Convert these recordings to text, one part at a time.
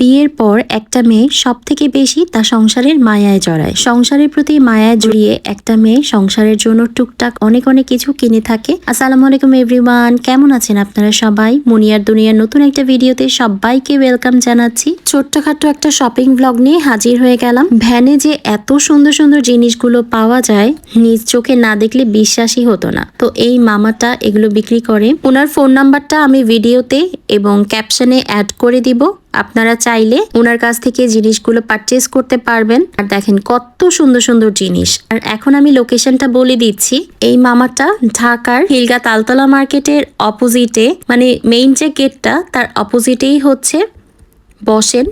বিয়ের পর একটা মেয়ে সব থেকে বেশি তা সংসারের মায়ায় জড়ায়। সংসারের প্রতি মায়ায় জড়িয়ে একটা মেয়ে সংসারের জন্য টুকটাক অনেক অনেক কিছু কিনে থাকে। আসসালামু আলাইকুম এভরিওয়ান, কেমন আছেন আপনারা সবাই? মুনিয়ার দুনিয়ার নতুন একটা ভিডিওতে সবাইকে ওয়েলকাম জানাচ্ছি। ছোট্টখাট্ট একটা শপিং ব্লগ নিয়ে হাজির হয়ে গেলাম। ভ্যানে যে এত সুন্দর সুন্দর জিনিসগুলো পাওয়া যায়, নিজ চোখে না দেখলে বিশ্বাসই হতো না। তো এই মামাটা এগুলো বিক্রি করে, ওনার ফোন নাম্বারটা আমি ভিডিওতে এবং ক্যাপশনে অ্যাড করে দিব। আপনারা চাইলে ওনার কাছ থেকে জিনিসগুলো পারচেস করতে পারবেন। আর দেখেন কত সুন্দর সুন্দর জিনিস। আর এখন আমি লোকেশনটা বলে দিচ্ছি। এই মামাটা ঢাকার হিলগা তালতলা মার্কেটের অপোজিটে মানে মেইন যে গেটটা তার অপোজিটেই হচ্ছে বসেন।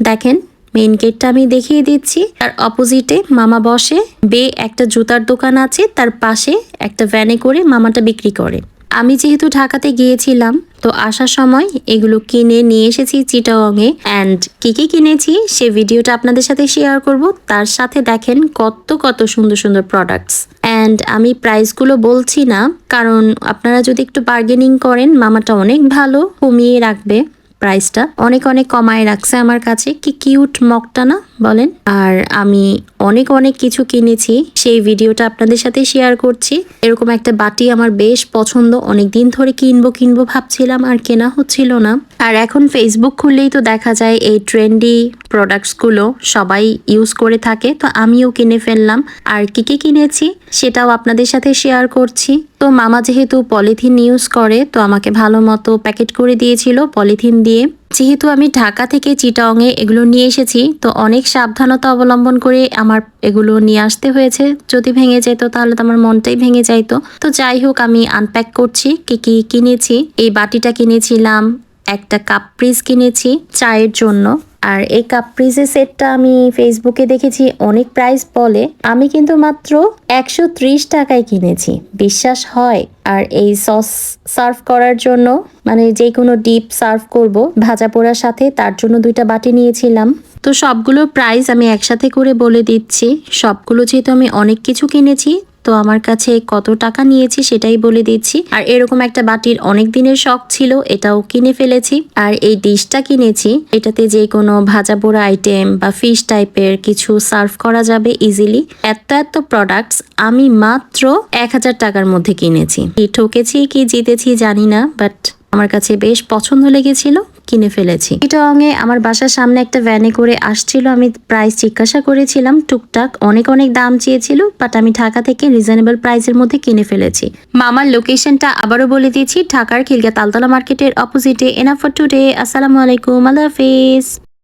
দেখেন মেইন গেটটা আমি দেখিয়ে দিচ্ছি। তার অপোজিটে মামা বসে। বে একটা জুতার দোকান আছে, তার পাশে একটা ভ্যানে করে মামাটা বিক্রি করে। আমি যেহেতু ঢাকাতে গিয়েছিলাম, তো আসার সময় এগুলো কিনে নিয়ে এসেছি চিটাগংয়ে। অ্যান্ড কী কী কিনেছি সে ভিডিওটা আপনাদের সাথে শেয়ার করব। তার সাথে দেখেন কত কত সুন্দর সুন্দর প্রোডাক্টস অ্যান্ড আমি প্রাইসগুলো বলছি না, কারণ আপনারা যদি একটু বার্গেনিং করেন, মামাটা অনেক ভালো কমিয়ে রাখবে। প্রাইসটা। অনেক অনেক কমায় রাখছে আমার কাছে। কি কিউট মগটা না, বলেন। আর আমি অনেক অনেক কিছু কিনেছি। সেই ভিডিওটা আপনাদের সাথে শেয়ার করছি। এরকম একটা বাটি আমার বেশ পছন্দ। অনেক দিন ধরে কিনবো কিনবো ভাবছিলাম, আর কেনা হচ্ছিল না। আর এখন ফেসবুক খুললেই তো দেখা যায়, এই ট্রেন্ডি প্রোডাক্টসগুলো সবাই ইউজ করে থাকে। তো আমিও কিনে ফেললাম। আর কি কি কিনেছি, সেটাও আপনাদের সাথে শেয়ার করছি। তো মামা যেহেতু পলিথিন ইউজ করে, তো আমাকে ভালো মতো প্যাকেট করে দিয়েছিল পলিথিন দিয়ে। যেহেতু আমি ঢাকা থেকে চিটাংয়ে এগুলো নিয়ে এসেছি, তো অনেক সাবধানতা অবলম্বন করে আমার এগুলো নিয়ে আসতে হয়েছে। যদি ভেঙে যেত তাহলে তো আমার মনটাই ভেঙে যাইতো তো। যাই হোক, আমি আনপ্যাক করছি, কি কি কিনেছি। এই বাটিটা কিনেছিলাম একটা কাপ ফ্রিজ কিনেছি চায়ের জন্য। আর এই কাপ ফ্রিজের সেটটা আমি ফেসবুকে দেখেছি, অনেক প্রাইস বলে। আমি কিন্তু মাত্র একশো ত্রিশ টাকায় কিনেছি, বিশ্বাস হয়। আর এই সস সার্ভ করার জন্য মানে যে কোনো ডিপ সার্ভ করব, ভাজা পোড়ার সাথে, তার জন্য দুইটা বাটি নিয়েছিলাম। তো সবগুলোর প্রাইস আমি একসাথে করে বলে দিচ্ছি। সবগুলো যেহেতু আমি অনেক কিছু কিনেছি তো আমার কাছে কত টাকা নিয়েছি সেটাই বলে দিচ্ছি। আর এরকম একটা বাটির অনেক দিনের শখ ছিল, এটাও কিনে ফেলেছি। আর এই ডিশটা কিনেছি, এটাতে যে কোনো ভাজা পোড়া আইটেম বা ফিশ টাইপের কিছু সার্ভ করা যাবে ইজিলি এত এত প্রোডাক্টস আমি মাত্র এক হাজার টাকার মধ্যে কিনেছি। কি ঠকেছি, কি জিতেছি জানি না বাট আমার কাছে বেশ পছন্দ লেগেছিল। কিনে ফেলেছি। চিটাংয়ে আমার বাসার সামনে একটা ভ্যানে করে আসছিল। আমি প্রাইস জিজ্ঞাসা করেছিলাম, টুকটাক অনেক অনেক দাম চেয়েছিল বাট আমি ঢাকা থেকে রিজনেবল প্রাইসের মধ্যে কিনে ফেলেছি। মামার লোকেশনটা আবারও বলে দিয়েছি, ঢাকার খিলগা তালতলা মার্কেটের অপোজিটে এনাফর টুডে আসসালামু আলাইকুম, আল্লাহ হাফিজ।